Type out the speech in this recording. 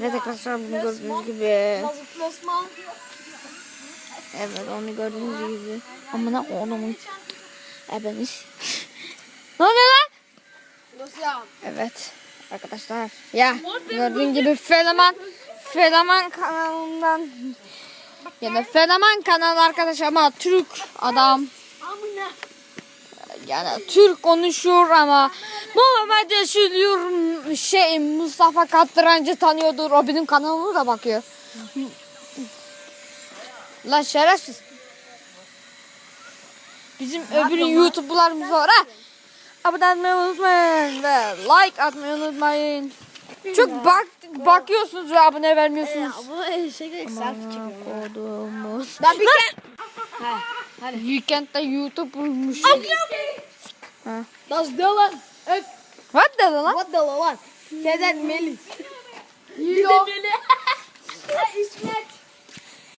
Evet arkadaşlar bunu gördüğünüz gibi. Evet onu gördüğünüz gibi. Amına oğlumun. Ebeniz. ne oluyor lan? Evet arkadaşlar. Ya gördüğün gibi Fenomen Fenomen kanalından yani Fenomen kanal arkadaş ama Türk adam. Yani Türk konuşuyor ama Muhammed yaşıyor şey Mustafa Kattırancı tanıyordur. O benim kanalıma da bakıyor. Lan şerefsiz. Bizim öbür YouTube'larımız var ha. Abone olmayı unutmayın ve like atmayı unutmayın. Çok bak bakıyorsunuz ve abone vermiyorsunuz. Bu eşek selfie çekiyor. Ben bir kere. Weekend'de YouTube'muş. Ha. Das Dylan. Öf. What dedi lan? What the lan? Sezen Melis.